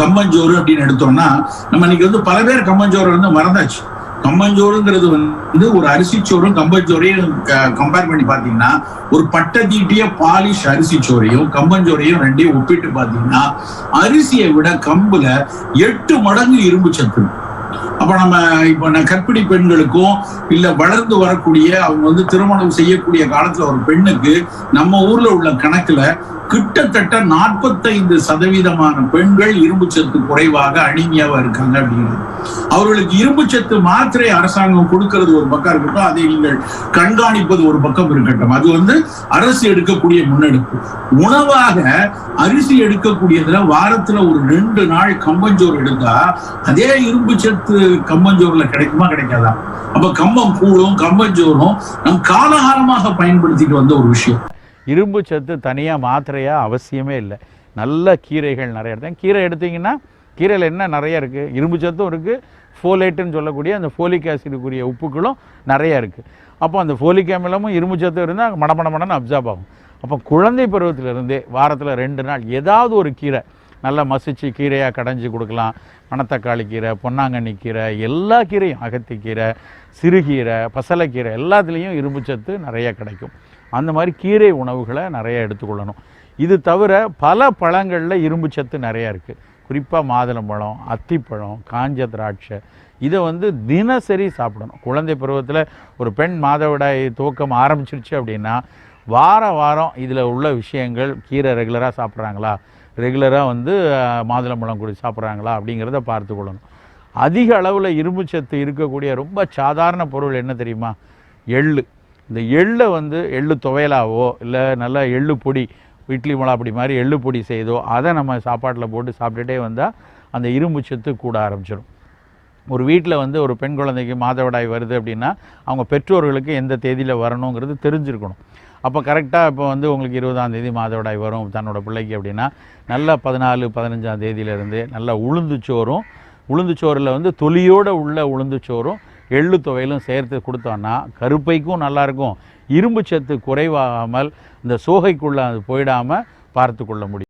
கம்மஞ்சோறு அப்படின்னு எடுத்தோம்னா நம்ம இன்னைக்கு வந்து பல பேர் கம்மஞ்சோறு வந்து மறந்தாச்சு. கம்மஞ்சோறுங்கிறது வந்து ஒரு அரிசிச்சோறும் கம்பஞ்சோறையும் கம்பேர் பண்ணி பாத்தீங்கன்னா ஒரு பட்டை தீட்டிய பாலிஷ் அரிசிச்சோறையும் கம்பஞ்சோறையும் ரெண்டையும் ஒப்பிட்டு பாத்தீங்கன்னா அரிசியை விட கம்புல எட்டு மடங்கு இரும்பு சத்து. அப்ப நம்ம இப்ப கற்பிணி பெண்களுக்கும் இல்ல வளர்ந்து வரக்கூடிய அவங்க வந்து திருமணம் செய்யக்கூடிய காலத்துல ஒரு பெண்ணுக்கு நம்ம ஊர்ல உள்ள கணக்குல கிட்டத்தட்ட நாற்பத்தைந்து சதவீதமான பெண்கள் இரும்பு சத்து குறைவாக அனிமியாவா இருக்காங்க அப்படிங்கிறது. அவர்களுக்கு இரும்பு சத்து மாத்திரை அரசாங்கம் கொடுக்கறது ஒரு பக்கம் இருக்கட்டும் அதை நீங்கள் கண்காணிப்பது ஒரு பக்கம் இருக்கட்டும். அது வந்து அரசு எடுக்கக்கூடிய முன்னெடுப்பு. உணவாக அரிசி எடுக்கக்கூடியதுல வாரத்துல ஒரு ரெண்டு நாள் கம்பஞ்சோறு எடுத்தா அதே இரும்பு சத்து கம்பஞ்சோறுல கிடைக்குமா கிடைக்காதா? அப்ப கம்பம் கூழும் கம்பஞ்சோறும் நம் காலகாலமாக பயன்படுத்திட்டு வந்த ஒரு விஷயம். இரும்பு சத்து தனியாக மாத்திரையாக அவசியமே இல்லை. நல்ல கீரைகள் நிறைய எடுத்தேன் கீரை எடுத்தீங்கன்னா கீரையில் என்ன நிறைய இருக்குது இரும்பு சத்தும் இருக்குது ஃபோலேட்டுன்னு சொல்லக்கூடிய அந்த ஃபோலிக் ஆசிடுக்குரிய உப்புக்களும் நிறைய இருக்குது அப்போ அந்த ஃபோலிக் அமிலமும் இரும்பு சத்தும் இருந்தால் மடமட மடன்னு அப்சார்ப் ஆகும். அப்போ குழந்தை பருவத்திலிருந்தே வாரத்தில் ரெண்டு நாள் ஏதாவது ஒரு கீரை நல்லா மசிச்சு கீரையாக கடைஞ்சி கொடுக்கலாம். மணத்தக்காளி கீரை பொன்னாங்கண்ணி கீரை எல்லா கீரையும் அகத்திக்கீரை சிறுகீரை பசலைக்கீரை எல்லாத்துலேயும் இரும்பு சத்து நிறைய கிடைக்கும். அந்த மாதிரி கீரை உணவுகளை நிறைய எடுத்துக்கொள்ளணும். இது தவிர பல பழங்களில் இரும்பு சத்து நிறையா இருக்குது குறிப்பாக மாதுளம்பழம் அத்திப்பழம் காஞ்ச திராட்சை. இதை வந்து தினசரி சாப்பிடணும். குழந்தை பருவத்தில் ஒரு பெண் மாதவிடாய் துவக்கம் ஆரம்பிச்சிருச்சு அப்படின்னா வார வாரம் இதில் உள்ள விஷயங்கள் கீரை ரெகுலராக சாப்பிட்றாங்களா? ரெகுலராக வந்து மாதுளம்பழம் குடி சாப்பிட்றாங்களா அப்படிங்கிறத பார்த்து கொள்ளணும். அதிக அளவில் இரும்பு சத்து இருக்கக்கூடிய ரொம்ப சாதாரண பொருள் என்ன தெரியுமா? எள்ளு. இந்த எள்ளை வந்து எள்ளு துவையலாவோ இல்லை நல்லா எள்ளு பொடி இட்லி மிளாப்பொடி மாதிரி எள்ளு பொடி செய்தோ அதை நம்ம சாப்பாட்டில் போட்டு சாப்பிட்டுட்டே வந்தால் அந்த இரும்பு சத்து கூட ஆரம்பிச்சிடும் ஒரு வீட்டில் வந்து ஒரு பெண் குழந்தைக்கு மாதவிடாய் வருது அப்படின்னா அவங்க பெற்றோர்களுக்கு எந்த தேதியில் வரணுங்கிறது தெரிஞ்சிருக்கணும். அப்போ கரெக்டாக இப்போ வந்து உங்களுக்கு இருபதாம் தேதி மாதவிடாய் வரும். தன்னோட பிள்ளைக்கு அப்படின்னா நல்லா பதினாலு பதினஞ்சாம் தேதியிலேருந்து நல்லா உளுந்துச்சோறும் உளுந்துச்சோறில் வந்து தொலியோடு உள்ள உளுந்துச்சோறும் எள்ளு துவையலும் சேர்த்து கொடுத்தோன்னா கருப்பைக்கும் நல்லாயிருக்கும் இரும்பு சத்து குறைவாகாமல் இந்த சோகைக்குள்ளே அது போயிடாமல் பார்த்து கொள்ள முடியும்.